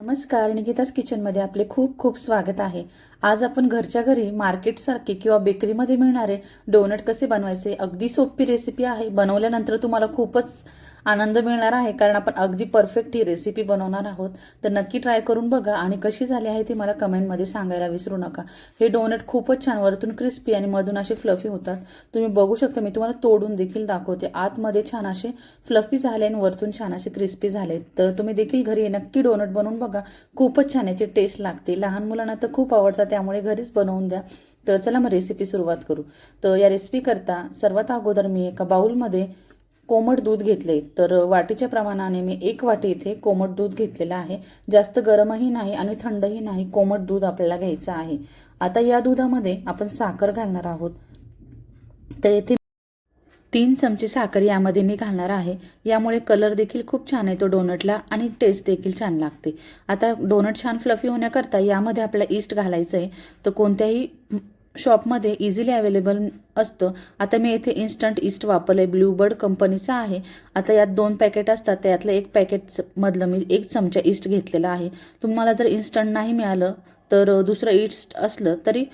नमस्कार निकिताज किचनमध्ये आपले खूप खूप स्वागत आहे. आज आपण घरच्या घरी मार्केटसारखे किंवा बेकरीमध्ये मिळणारे डोनट कसे बनवायचे अगदी सोपी रेसिपी आहे. बनवल्यानंतर तुम्हाला खूपच आनंद मिळणार आहे. कारण आपण अगदी परफेक्ट ही रेसिपी बनवणार आहोत. तर नक्की ट्राय करून बघा. आणि कशी झाली आहे ती मला कमेंटमध्ये सांगायला विसरू नका. हे डोनट खूपच छान वरतून क्रिस्पी आणि मधून असे फ्लफी होतात. तुम्ही बघू शकता मी तुम्हाला तोडून देखील दाखवते. आतमध्ये छान असे फ्लफी झाले आणि वरतून छान असे क्रिस्पी झाले. तर तुम्ही देखील घरी नक्की डोनट बनवून बघा. खूपच छान याची टेस्ट लागते. लहान मुलांना तर खूप आवडतात त्यामुळे घरीच बनवून द्या. तर चला मग रेसिपी सुरुवात करू. तर या रेसिपी करता सर्वात अगोदर मी एका बाउलमध्ये कोमट दूध घेतले. तर वाटीच्या प्रमाणाने मी एक वाटी इथे कोमट दूध घेतलेलं आहे. जास्त गरमही नाही आणि थंडही नाही कोमट दूध आपल्याला घ्यायचं आहे. आता या दुधामध्ये आपण साखर घालणार आहोत. तर येथे तीन चमचे साखर यामध्ये मी घालणार आहे. यामुळे कलर देखील खूप छान येतो डोनटला आणि टेस्ट देखील छान लागते. आता डोनट छान फ्लफी होण्याकरता यामध्ये आपल्याला ईस्ट घालायचं आहे तर कोणत्याही शॉपमध्ये इझिली अवेलेबल असतं. आता मी येथे इन्स्टंट ईस्ट वापरलं आहे ब्ल्यूबर्ड कंपनीचं आहे. आता यात दोन पॅकेट असतात. त्यातलं एक पॅकेटमधलं मी एक चमचा ईस्ट घेतलेला आहे. तुम्हाला जर इन्स्टंट नाही मिळालं तर दुसरं ईस्ट असलं तरी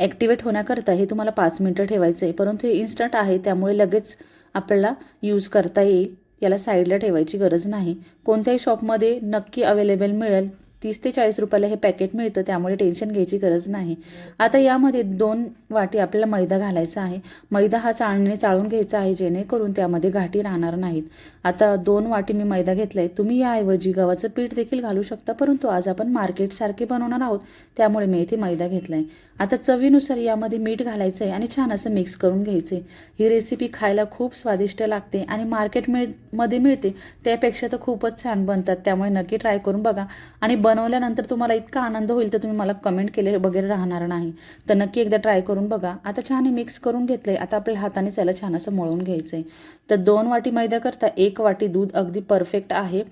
ॲक्टिवेट होण्याकरता हे तुम्हाला पाच मिनटं ठेवायचं आहे. परंतु हे इन्स्टंट आहे त्यामुळे लगेच आपल्याला यूज करता येईल. याला साईडला ठेवायची गरज नाही. कोणत्याही शॉपमध्ये नक्की अवेलेबल मिळेल. तीस ते चाळीस रुपयाला हे पॅकेट मिळतं त्यामुळे टेन्शन घ्यायची गरज नाही. आता यामध्ये दोन वाटी आपल्याला मैदा घालायचा आहे. मैदा हा चाळणीने चाळून घ्यायचा आहे जेणेकरून त्यामध्ये घाटी राहणार नाहीत. आता दोन वाटी मी मैदा घेतला आहे तुम्ही याऐवजी गव्हाचं पीठ देखील घालू शकता परंतु आज आपण मार्केटसारखे बनवणार आहोत त्यामुळे मी इथे मैदा घेतला आहे आता चवीनुसार यामध्ये मीठ घालायचं आहे आणि छान असं मिक्स करून घ्यायचं आहे ही रेसिपी खायला खूप स्वादिष्ट लागते आणि मार्केट मिळमध्ये मिळते. त्यापेक्षा तर खूपच छान बनतात त्यामुळे नक्की ट्राय करून बघा. आणि बनवल्यानंतर तुम्हाला इतका आनंद होईल तर तुम्ही मला कमेंट केले वगैरे राहणार नाही. तर नक्की एकदा ट्राय करून बघा. आता छान हे मिक्स करून घेतलं आहे आता आपल्या हाताने त्याला छान असं मळून घ्यायचं आहे तर दोन वाटी मैदा करता एक वाटी दूध अगदी परफेक्ट आहे.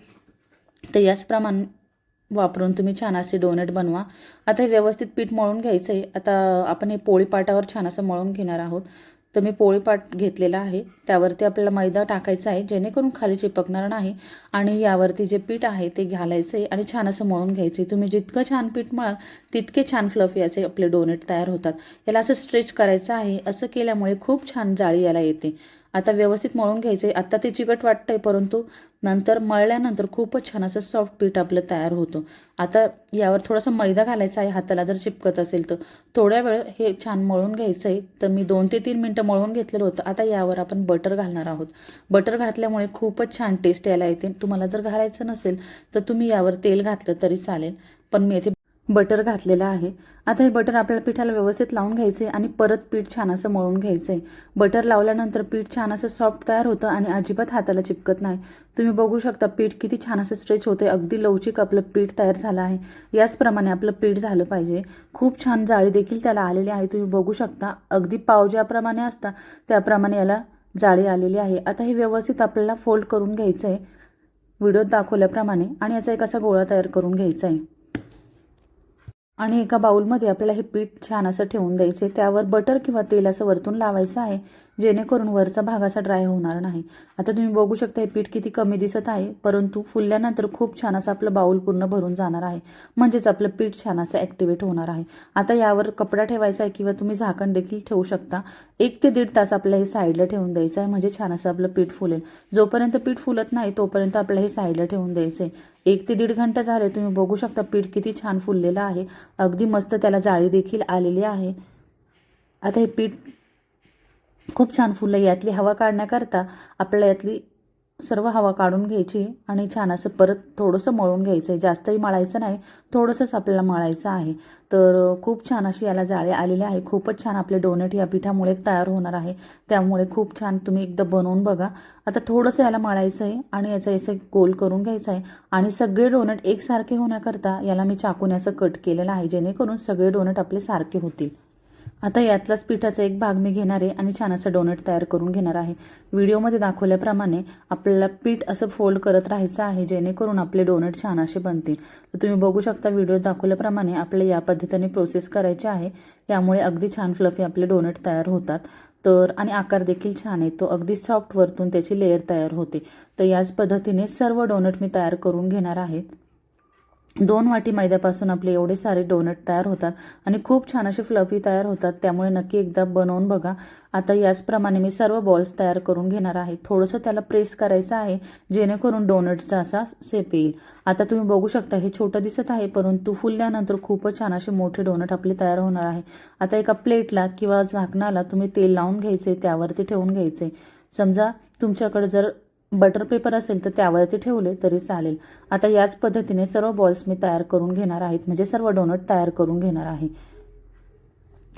तर याचप्रमाणे वापरून तुम्ही छान असे डोनेट बनवा. आता हे व्यवस्थित पीठ मळून घ्यायचं आहे आता आपण हे पोळीपाटावर छान असं मळून घेणार आहोत. तर मी पोळीपाट घेतलेला आहे. त्यावरती आपल्याला मैदा टाकायचा आहे जेणेकरून खाली चिपकणार नाही आणि यावरती जे पीठ आहे ते घालायचं आहे आणि छान असं मळून घ्यायचं आहे तुम्ही जितकं छान पीठ मळाल तितके छान फ्लफी असे आपले डोनेट तयार होतात. याला असं स्ट्रेच करायचं आहे. असं केल्यामुळे खूप छान जाळी याला येते. आता व्यवस्थित मळून घ्यायचं. आहे आत्ता ते चिकट वाटतं आहे परंतु नंतर मळल्यानंतर खूपच छान असं सॉफ्ट पीठ आपलं तयार होतं. आता यावर थोडासा मैदा घालायचा आहे हाताला जर चिपकत असेल तर. थोड्या वेळ हे छान मळून घ्यायचं आहे तर मी दोन ते तीन मिनटं मळून घेतलेलं होतं. आता यावर आपण बटर घालणार आहोत. बटर घातल्यामुळे खूपच छान टेस्ट यायला येते. तुम्हाला जर घालायचं नसेल तर तुम्ही यावर तेल घातलं तरी चालेल. पण मी येथे बटर घातलेलं आहे. आता हे बटर आपल्याला पिठाला व्यवस्थित लावून घ्यायचं आहे आणि परत पीठ छान असं मळून घ्यायचं. आहे बटर लावल्यानंतर पीठ छान असं सॉफ्ट तयार होतं आणि अजिबात हाताला चिपकत नाही. तुम्ही बघू शकता पीठ किती छान असं स्ट्रेच होते अगदी लवचिक आपलं पीठ तयार झालं आहे. याचप्रमाणे आपलं पीठ झालं पाहिजे. खूप छान जाळी देखील त्याला आलेली आहे. तुम्ही बघू शकता अगदी पाव ज्याप्रमाणे असता त्याप्रमाणे याला जाळी आलेली आहे. आता हे व्यवस्थित आपल्याला फोल्ड करून घ्यायचं आहे व्हिडिओत दाखवल्याप्रमाणे आणि याचा एक असा गोळा तयार करून घ्यायचा आहे आणि एका बाउलमध्ये आपल्याला हे पीठ छान असं ठेवून द्यायचं आहे. त्यावर बटर किंवा तेल असं वरतून लावायचं आहे जेणेकरून वरचा भाग असा ड्राय होणार नाही. आता तुम्ही बघू शकता हे पीठ किती कमी दिसत आहे परंतु फुलल्यानंतर खूप छान असं आपलं बाउल पूर्ण भरून जाणार आहे. म्हणजेच आपलं पीठ छान असं ॲक्टिवेट होणार आहे. आता यावर कपडा ठेवायचा आहे किंवा तुम्ही झाकण देखील ठेवू शकता. एक ते दीड तास आपल्याला हे साईडला ठेवून द्यायचं आहे म्हणजे छान असं आपलं पीठ फुलेल. जोपर्यंत पीठ फुलत नाही तोपर्यंत आपल्याला हे साईडला ठेवून द्यायचं आहे. एक ते दीड घंटा झाले तुम्ही बघू शकता पीठ किती छान फुललेलं आहे. अगदी मस्त त्याला जाळी देखील आलेली आहे. आता हे पीठ खूप छान फुलं यातली हवा काढण्याकरता आपल्याला यातली सर्व हवा काढून घ्यायची आणि छान असं परत थोडंसं मळून घ्यायचं आहे. जास्तही मळायचं नाही थोडंसंच आपल्याला मळायचं आहे. तर खूप छान अशी याला जाळे आलेले आहे. खूपच छान आपले डोनेट या पिठामुळे तयार होणार आहे. त्यामुळे खूप छान तुम्ही एकदा बनवून बघा. आता थोडंसं याला मळायचं आहे आणि याचं असं गोल करून घ्यायचं आहे. आणि सगळे डोनट एकसारखे होण्याकरता याला मी चाकून असं कट केलेलं आहे जेणेकरून सगळे डोनट आपले सारखे होतील. आता यातलाच पिठाचा एक भाग मी घेणार आहे आणि छान असं डोनट तयार करून घेणार आहे. व्हिडिओमध्ये दाखवल्याप्रमाणे आपल्याला पीठ असं फोल्ड करत राहायचं आहे जेणेकरून आपले डोनट छान असे बनतील. तर तुम्ही बघू शकता व्हिडिओ दाखवल्याप्रमाणे आपल्याला या पद्धतीने प्रोसेस करायची आहे. यामुळे अगदी छान फ्लफी आपले डोनट तयार होतात. तर आणि आकार देखील छान येतो अगदी सॉफ्ट वरतून त्याची लेअर तयार होते. तर याच पद्धतीने सर्व डोनट मी तयार करून घेणार आहेत दोन वाटी मैद्यापासून आपले एवढे सारे डोनट तयार होतात आणि खूप छान असे फ्लफी तयार होतात. त्यामुळे नक्की एकदा बनवून बघा. आता याचप्रमाणे मी सर्व बॉल्स तयार करून घेणार आहे. थोडंसं त्याला प्रेस करायचं आहे जेणेकरून डोनटचा असा सेप येईल. आता तुम्ही बघू शकता हे छोटं दिसत आहे परंतु फुलल्यानंतर खूपच छान असे मोठे डोनट आपले तयार होणार आहे. आता एका प्लेटला किंवा झाकणाला तुम्ही तेल लावून घ्यायचे त्यावरती ठेवून घ्यायचे. समजा तुमच्याकडे जर बटर पेपर असेल तर त्यावरती ठेवले तरी चालेल. आता याच पद्धतीने सर्व बॉल्स मी तयार करून घेणार आहेत. म्हणजे सर्व डोनट तयार करून घेणार आहे.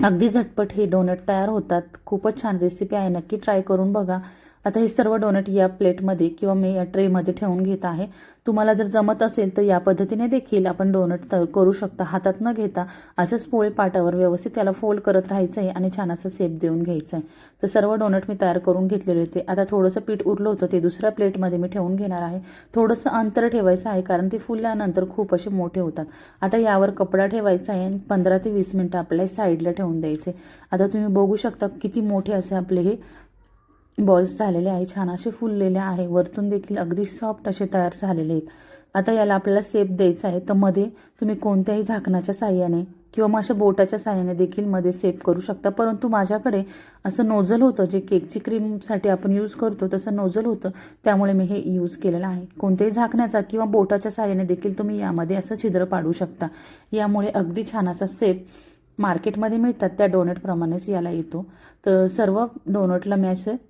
अगदी झटपट हे डोनट तयार होतात. खूपच छान रेसिपी आहे. नक्की ट्राय करून बघा. आता हे सर्व डोनट या प्लेटमध्ये किंवा मी या ट्रेमध्ये ठेवून घेत आहे. तुम्हाला जर जमत असेल तर या पद्धतीने देखील आपण डोनट करू शकता. हातात न घेता असंच पोळी पाटावर व्यवस्थित त्याला फोल्ड करत राहायचं आहे आणि छान असं सेप देऊन घ्यायचं आहे तर सर्व डोनट मी तयार करून घेतलेले होते. आता थोडंसं पीठ उरलं होतं ते दुसऱ्या प्लेटमध्ये मी ठेवून घेणार आहे. थोडंसं अंतर ठेवायचं आहे कारण ते फुलल्यानंतर खूप असे मोठे होतात. आता यावर कपडा ठेवायचा आहे आणि पंधरा ते वीस मिनटं आपल्याला साईडला ठेवून द्यायचे आता तुम्ही बघू शकता किती मोठे असे आपले हे बॉल्स झालेले आहे छान असे फुललेले आहे. वरतून देखील अगदी सॉफ्ट असे तयार झालेले आहेत. आता याला आपल्याला सेप द्यायचा आहे तर मध्ये तुम्ही कोणत्याही झाकणाच्या साह्याने किंवा मग अशा बोटाच्या साह्याने देखील मध्ये सेप करू शकता. परंतु माझ्याकडे असं नोझल होतं जे केकची क्रीमसाठी आपण यूज करतो तसं नोझल होतं. त्यामुळे मी हे यूज केलेलं आहे. कोणत्याही झाकण्याचा किंवा बोटाच्या साह्याने देखील तुम्ही यामध्ये असं छिद्र पाडू शकता. यामुळे अगदी छान असा सेप मार्केटमध्ये मिळतात त्या डोनटप्रमाणेच याला येतो. तर सर्व डोनटला मी असे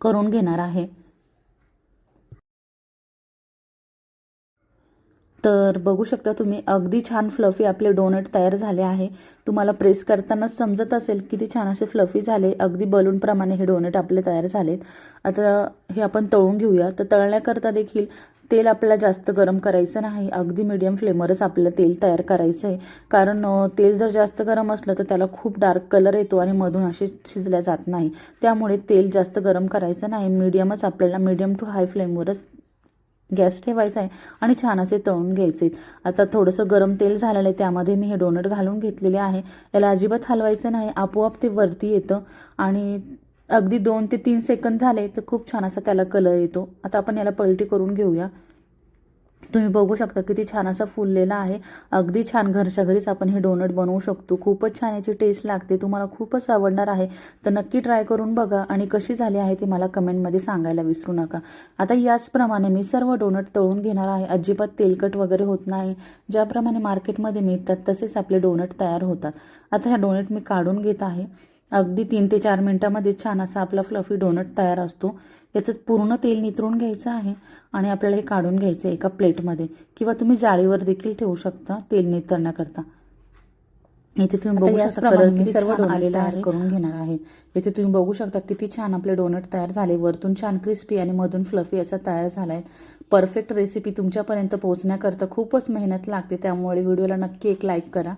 करून घेणार आहे. तर बघू शकता तुम्ही अगदी छान फ्लफी आपले डोनट तयार झाले आहे. तुम्हाला प्रेस करताना समजत असेल किती छान असे फ्लफी झाले. अगदी बलूनप्रमाणे हे डोनट आपले तयार झालेत. आता हे आपण तळून घेऊया. तर तळण्याकरता देखील तेल आपल्याला जास्त गरम करायचं नाही. अगदी मिडियम फ्लेमवरच आपल्याला तेल तयार करायचं आहे. कारण तेल जर जास्त गरम असलं तर त्याला खूप डार्क कलर येतो आणि मधून असे शिजल्या जात नाही. त्यामुळे तेल जास्त गरम करायचं नाही. मीडियमच आपल्याला मीडियम टू हाय फ्लेमवरच गॅस ठेवायचा आहे आणि छान असे तळून घ्यायचे आता थोडंसं गरम तेल झालेलं आहे त्यामध्ये मी हे डोनट घालून घेतलेले आहे. याला अजिबात हलवायचं नाही आपोआप ते वरती येतं. आणि अगदी दोन ते तीन सेकंद झाले तर खूप छान असा त्याला कलर येतो. आता आपण याला पलटी करून घेऊया. तुम्ही बघू शकता किती छान असा फुललेला आहे. अगदी छान घरच्या घरीच आपण हे डोनट बनवू शकतो. खूपच छान याची टेस्ट लागते. तुम्हाला खूपच आवडणार आहे. तर नक्की ट्राय करून बघा आणि कशी झाली आहे ती मला कमेंटमध्ये सांगायला विसरू नका. आता याचप्रमाणे मी सर्व डोनट तळून घेणार आहे. अजिबात तेलकट वगैरे होत नाही. ज्याप्रमाणे मार्केटमध्ये मिळतात तसेच आपले डोनट तयार होतात. आता ह्या डोनट मी काढून घेत आहे. अगदी तीन ते चार मिनटामध्ये छान असा आपला फ्लफी डोनट तयार असतो. याचं पूर्ण तेल नितरून घ्यायचं आहे आणि आपल्याला हे काढून घ्यायचं आहे एका प्लेटमध्ये. किंवा तुम्ही जाळीवर देखील ठेवू शकता तेल नितरण्याकरता इथे तुम्ही बघू शकता कलर मी सर्व डोनट तयार करून घेणार आहे. इथे तुम्ही बघू शकता किती छान आपले डोनट तयार झाले. वरतून छान क्रिस्पी आणि मधून फ्लफी असा तयार झाला आहे परफेक्ट रेसिपी तुमच्यापर्यंत पोहोचण्याकरता खूपच मेहनत लागते. त्यामुळे व्हिडिओला नक्की एक लाईक करा.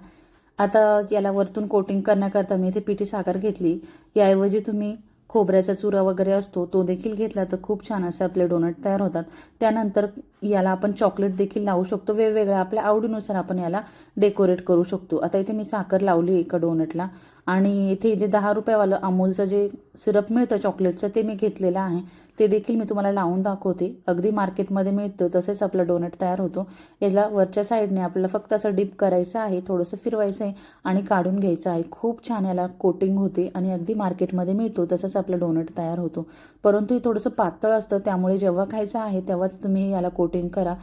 आता याला वरतून कोटिंग करण्याकरता मी इथे पिठी साखर घेतली. याऐवजी तुम्ही खोबऱ्याचा चुरा वगैरे असतो तो देखील घेतला तर खूप छान असे आपले डोनट तयार होतात. त्यानंतर याला आपण चॉकलेट देखील लावू शकतो. वेगवेगळ्या आपल्या आवडीनुसार आपण याला डेकोरेट करू शकतो. आता इथे मी साखर लावली एका डोनटला आणि इथे जे दहा रुपयावालं अमूलचं जे सिरप मिळतं चॉकलेटचं ते मी घेतलेलं आहे. ते देखील मी तुम्हाला लावून दाखवते. अगदी मार्केटमध्ये मिळतं तसेच आपला डोनट तयार होतो. याला वरच्या साईडने आपल्याला फक्त असं डिप करायचं आहे थोडंसं फिरवायचं आहे आणि काढून घ्यायचं आहे. खूप छान याला कोटिंग होते आणि अगदी मार्केटमध्ये मिळतो तसंच आपला डोनट तयार होतो. परंतु हे थोडंसं पातळ असतं त्यामुळे जेव्हा खायचं आहे तेव्हाच तुम्ही याला कोट कोटिंग करा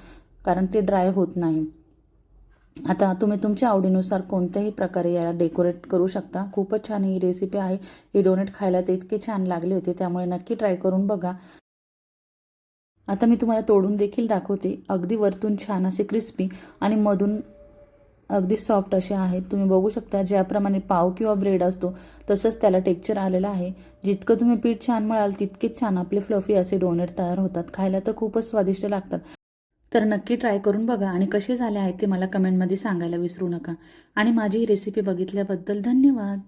कारण ते ड्राय होत नाही. आता तुम्ही तुमच्या आवडीनुसार कोणत्याही प्रकारे याला डेकोरेट करू शकता. खूपच छान ही रेसिपी आहे. ही डोनेट खायला ते इतके छान लागले होते त्यामुळे नक्की ट्राय करून बघा. आता मी तुम्हाला तोडून देखील दाखवते. अगदी वरतून छान असे क्रिस्पी आणि मधून अगदी सॉफ्ट असे आहेत. तुम्ही बघू शकता ज्याप्रमाणे पाव किंवा ब्रेड असतो तसंच त्याला टेक्चर आलेलं आहे. जितकं तुम्ही पीठ छान मिळाल तितकेच छान आपले फ्लफी असे डोनेट तयार होतात. खायला तर खूपच स्वादिष्ट लागतात. तर नक्की ट्राय करून बघा आणि कसे झाले आहेत ते मला कमेंटमध्ये सांगायला विसरू नका. आणि माझी ही रेसिपी बघितल्याबद्दल धन्यवाद.